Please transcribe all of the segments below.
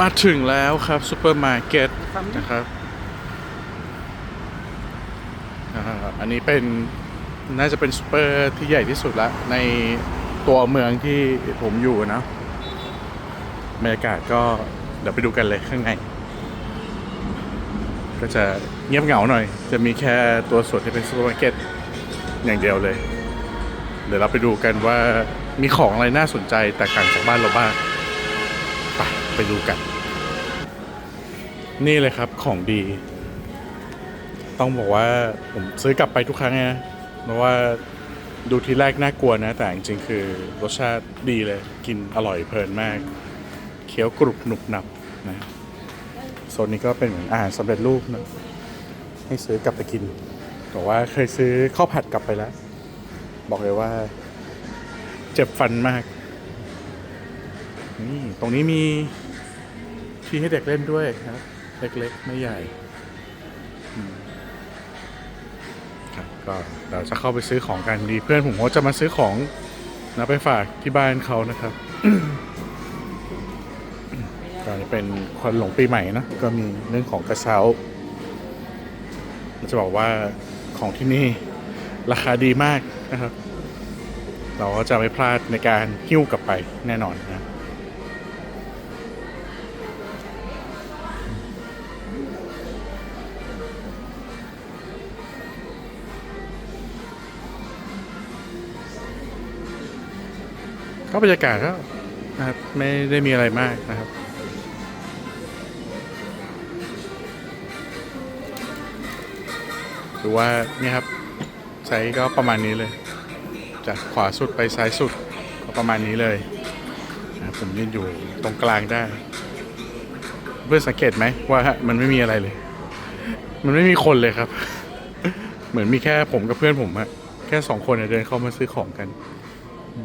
มาถึงแล้วครับซูเปอร์มาร์เก็ตนะครับอ่าอันนี้เป็นน่าจะเป็นซูเปอร์ที่ใหญ่ที่สุดละในตัวเมืองที่ผมอยู่นะบรรยากาศก็เดี๋ยวไปดูกันเลยข้างใน ก็จะเงียบเหงาหน่อย จะมีแค่ตัวส่วนที่เป็นซูเปอร์มาร์เก็ตอย่างเดียวเลย เดี๋ยวเราไปดูกันว่ามีของอะไรน่าสนใจแตกต่างจากบ้านเราบ้าง ไปไปดูกัน นี่เลยครับของดี ต้องบอกว่าผมซื้อกลับไปทุกครั้งนะเพราะว่าดูทีแรกน่ากลัวนะ แต่จริงๆคือรสชาติดีเลย กินอร่อยเพลินมาก เคี้ยวกรุบหนุบหนับนะโซนนี้ก็เป็นเหมือนอาหารสำเร็จรูปนะให้ซื้อกลับไปกินบอกว่าเคยซื้อข้าวผัดกลับไปแล้ว บอกเลยว่า เจ็บฟันมาก นี่ตรงนี้มีที่ให้เด็กเล่นด้วยครับ เล็กๆ ไม่ใหญ่ครับก็เราจะเข้าไปซื้อของกันดีเพื่อนผมเขาจะมาซื้อของนะไปฝากที่บ้านเขานะครับก็เป็นควันหลงปีใหม่นะก็มีเรื่องของกระเช้าจะบอกว่าของที่นี่ราคาดีมากนะครับ เราก็จะไม่พลาดในการหิ้วกลับไปแน่นอนนะ ก็บรรยากาศก็นะครับไม่ได้มีอะไรมากนะครับ หรือว่าเนี่ยครับไซส์ก็ประมาณนี้เลย จากขวาสุดไปซ้ายสุดก็ประมาณนี้เลยนะครับผมยืนอยู่ตรงกลางได้ เพื่อสังเกตไหมว่ามันไม่มีอะไรเลย มันไม่มีคนเลยครับ เหมือนมีแค่ผมกับเพื่อนผมอะแค่สองคนเดินเข้ามาซื้อของกันอื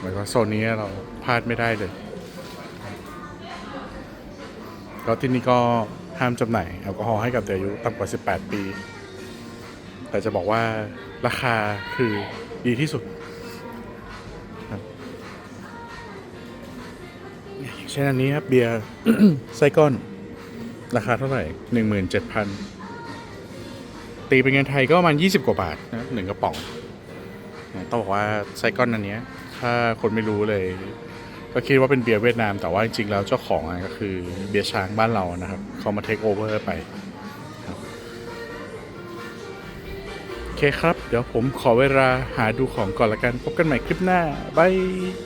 หมายว่าโซนนี้เราพลาดไม่ได้เลย ก็ที่นี่ก็ห้ามจำหน่ายแอลกอฮอล์ให้กับเด็กอายุต่ำกว่า 18 ปี แต่จะบอกว่าราคาคือดีที่สุดเช่นอันนี้ครับเบียร์ไส้ก้อน ราคาเท่าไหร่ 17,000 ตีเป็นเงินไทยก็ประมาณ 20 กว่าบาทนะหนึ่งกระป๋องต้องบอกว่าไส้ก้อนอันนี้ ถ้าคนไม่รู้เลย ก็คิดว่าเป็นเบียร์เวียดนาม แต่ว่าจริงๆแล้วเจ้าของก็คือเบียร์ช้างบ้านเรานะครับ เขามาเทคโอเวอร์ไปโอเคครับ เดี๋ยวผมขอเวลาหาดูของก่อนละกัน พบกันใหม่คลิปหน้าบาย